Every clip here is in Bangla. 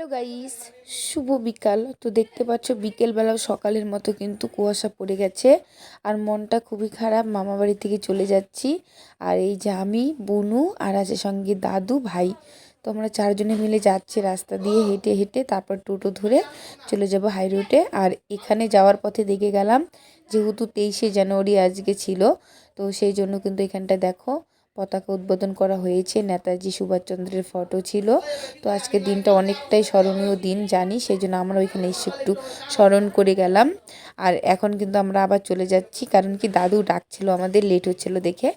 হ্যালো গাইস, শুভ বিকাল। তো দেখতে পাচ্ছ বিকেলবেলাও সকালের মতো কিন্তু কুয়াশা পড়ে গেছে আর মনটা খুবই খারাপ। মামা বাড়ি থেকে চলে যাচ্ছি। আর এই যে আমি, বুনু আর আছে সঙ্গে দাদু, ভাই। তো আমরা চারজনে মিলে যাচ্ছি রাস্তা দিয়ে হেঁটে হেঁটে, তারপর টোটো ধরে চলে যাব হাই রোডে। আর এখানে যাওয়ার পথে দেখে গেলাম, যেহেতু তেইশে জানুয়ারি আজকে ছিল, তো সেই জন্য কিন্তু এখানটা দেখো। পতাকা উদ্বোধন করা হয়েছে। নেতাজি সুভাষচন্দ্রের ফটো ছিল। তো আজকে দিনটা অনেকটাই স্মরণীয় দিন, জানি। সেই জন্য আমরা ওইখানে এসে একটু স্মরণ করে গেলাম। আর এখন কিন্তু আমরা আবার চলে যাচ্ছি, কারণ কি দাদু ডাকছিল আমাদের লেট হচ্ছিল দেখে।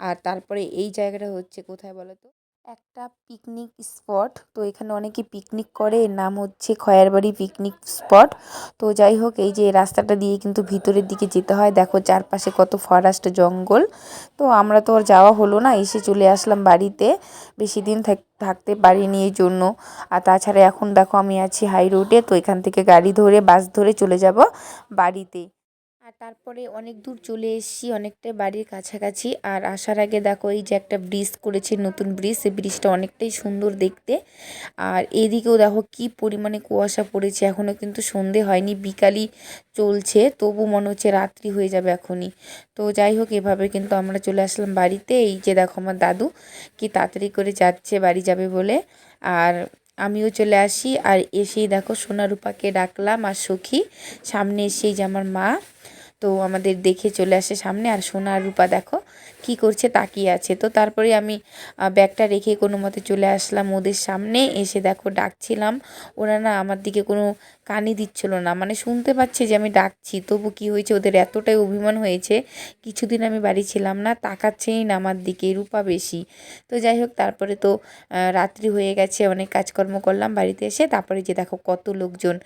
আর তারপরে এই জায়গাটা হচ্ছে, কোথায় বলো তো? একটা পিকনিক স্পট তো এখানে অনেকে পিকনিক করে, এর নাম হচ্ছে খয়ারবাড়ি পিকনিক স্পট তো যাই হোক, এই যে রাস্তাটা দিয়ে কিন্তু ভিতরের দিকে যেতে হয়। দেখো চারপাশে কত ফরেস্ট জঙ্গল। তো আমরা তো আর যাওয়া হলো না, এসে চলে আসলাম বাড়িতে। বেশি দিন থাক- থাকতে পারিনি এই জন্য। আর তাছাড়া এখন দেখো আমি আছি হাই রোডে তো এখান থেকে গাড়ি ধরে বাস ধরে চলে যাব বাড়িতে। আর তারপরে অনেক দূর চলে এসেছি, অনেকটাই বাড়ির কাছাকাছি। আর আসার আগে দেখো, এই যে একটা ব্রিজ করেছে নতুন ব্রিজ এই ব্রিজটা অনেকটাই সুন্দর দেখতে। আর এদিকেও দেখো কি পরিমাণে কুয়াশা পড়েছে এখনও কিন্তু সন্ধে হয়নি, বিকালই চলছে, তবু মনে হচ্ছে রাত্রি হয়ে যাবে এখনই। তো যাই হোক, এভাবে কিন্তু আমরা চলে আসলাম বাড়িতে। এই যে দেখো আমার দাদু, কি তাড়াতাড়ি করে যাচ্ছে, বাড়ি যাবে বলে। আর আমিও চলে আসি। আর এসেই দেখো সোনা রূপাকে ডাকলাম আর সখী। সামনে এসেই যে আমার মা। তো আমাদের দেখে চলে আসে সামনে। আর সোনা রূপা দেখো কি করছে, তাকিয়ে আছে। তো তারপরে আমি ব্যাগটা রেখে কোনো মতে চলে আসলাম ওদের সামনে। এসে দেখো ডাকছিলাম। ওরা না আমার দিকে কোনো কানই দিচ্ছিল না। মানে শুনতে পাচ্ছে যে আমি ডাকছি, তবু কি হয়েছে? ওদের এতটাই অভিমান হয়েছে, কিছুদিন আমি বাড়ি ছিলাম না, তাকাচ্ছেই না আমার দিকে, রূপা বেশি। তো যাই হোক, তারপরে তো রাত্রি হয়ে গেছে, অনেক কাজকর্ম করলাম বাড়িতে এসে। তারপরে যে দেখো কত লোকজন,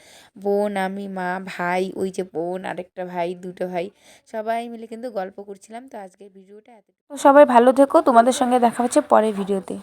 বোন, আমি, মা, ভাই, ওই যে বোন, আরেকটা ভাই, দুটো ভাই, সবাই মিলে কিন্তু গল্প করছিলাম। তো আজকের ভিডিওটা এত সবাই ভালো থেকো, তোমাদের সঙ্গে দেখা হচ্ছে পরের ভিডিওতে।